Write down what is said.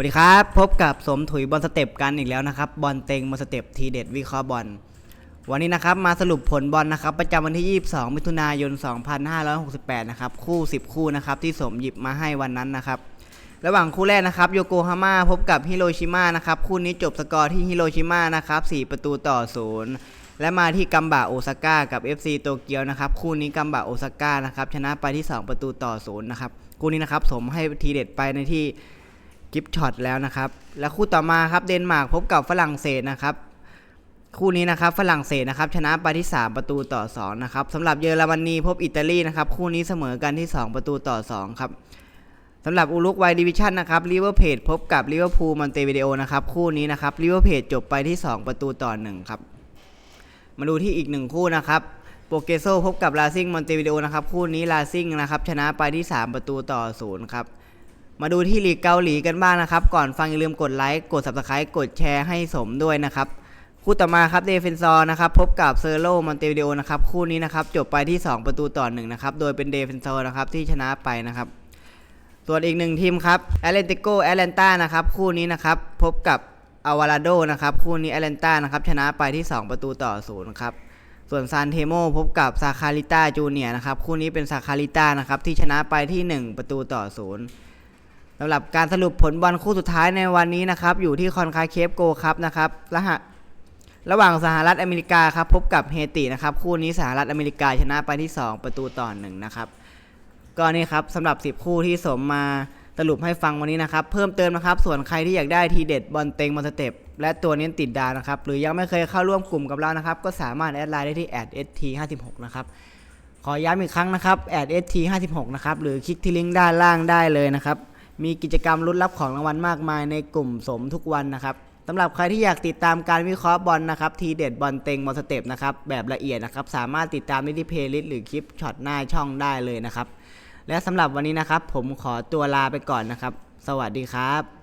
วัสดีครับ พบกับสมถุยบอลสเต็ปกันอีกแล้วนะครับ บอลเต็งบอลสเต็ปทีเด็ดวิเคราะห์บอล วันนี้นะครับมาสรุปผลบอลนะครับ ประจำวันที่ 22 มิถุนายน 2568 นะครับ คู่ 10 คู่นะครับ ที่สมหยิบมาให้วันนั้นนะครับ ระหว่างคู่แรกนะครับโยโกฮาม่าพบกับฮิโรชิมานะครับ คู่นี้จบสกอร์ที่ฮิโรชิมานะครับ 4 ประตูต่อ 0 และมาที่กัมบะโอซาก้ากับ FC โตเกียวนะครับ คู่นี้กัมบะโอซาก้านะครับชนะไปที่ 2 ประตูต่อ 0 นะครับ คู่นี้นะครับสมให้ทีเด็ดไปในที่ กิฟช็อตแล้วนะครับ และคู่ต่อมาครับเดนมาร์กพบกับฝรั่งเศสนะครับ คู่นี้นะครับฝรั่งเศสนะครับชนะไปที่ 3 ประตูต่อ2นะครับสำหรับเยอรมนีพบอิตาลีนะครับคู่นี้เสมอกันที่ 2 ประตูต่อ2ครับสำหรับอุรุกไวดิวิชั่นนะครับลิเวอร์เพจพบกับลิเวอร์พูลมอนเตวิเดโอนะครับคู่นี้นะครับลิเวอร์เพจจบไปที่ 2 ประตูต่อ1ครับมาดูที่อีกหนึ่งคู่นะครับโปเกโซพบกับลาซิงมอนเตวิเดโอนะครับคู่นี้ลาซิงนะครับชนะไปที่ 3 ประตูต่อ0ครับ มาดูที่ลีกเกาหลีกันบ้างนะครับ ก่อนฟังอย่าลืมกดไลค์ กด subscribe กดแชร์ให้สมด้วยนะครับ คู่ต่อมาครับเดฟเฟนซอร์นะครับพบกับเซอร์โลมอนเตวิเดโอนะครับคู่นี้นะครับจบไปที่ 2 ประตูต่อ1นะครับโดยเป็นเดฟเฟนซอร์นะครับที่ชนะไปนะครับส่วนอีกหนึ่งทีมครับแอตเลนติโกแอตแลนตานะครับคู่นี้นะครับพบกับอาวาลาโดนะครับคู่นี้แอตแลนตานะครับชนะไปที่ 2 ประตูต่อ0ครับส่วนซานเทโมพบกับซาคาริต้าจูเนียนะครับคู่นี้เป็นซาคาริต้านะครับที่ชนะไปที่ 1 ประตูต่อ0 สำหรับการสรุปผลบอลคู่สุดท้ายในวันนี้นะครับ อยู่ที่คอนคาเคฟโกครับนะครับรหัสระหว่างสหรัฐอเมริกาครับพบกับเฮตินะครับ คู่นี้สหรัฐอเมริกาชนะไปที่ 2 ประตูต่อหนึ่งนะครับก็นี่ครับสำหรับ 10 คู่ที่สมมาสรุปให้ฟังวันนี้นะครับ เพิ่มเติมนะครับ ส่วนใครที่อยากได้ทีเด็ดบอลเต็งบอลสเต็ปและตัวเน้นติดดาวนะครับ หรือยังไม่เคยเข้าร่วมกลุ่มกับเรานะครับ ก็สามารถแอดไลน์ได้ที่ @st56 นะครับขอย้ำอีกครั้งนะครับ @st56 นะครับหรือคลิกที่ลิงก์ด้านล่างได้เลยนะครับ มีกิจกรรมลุ้นรับของรางวัลมากมายในกลุ่มสมทุกวันนะครับสำหรับใครที่อยากติดตามการวิเคราะห์บอลนะครับทีเด็ดบอลเต็งบอลสเต็ปนะครับแบบละเอียดนะครับสามารถติดตามได้ที่เพลย์ลิสต์หรือคลิปช็อตหน้าช่องได้เลยนะครับและสำหรับวันนี้นะครับผมขอตัวลาไปก่อนนะครับ สวัสดีครับ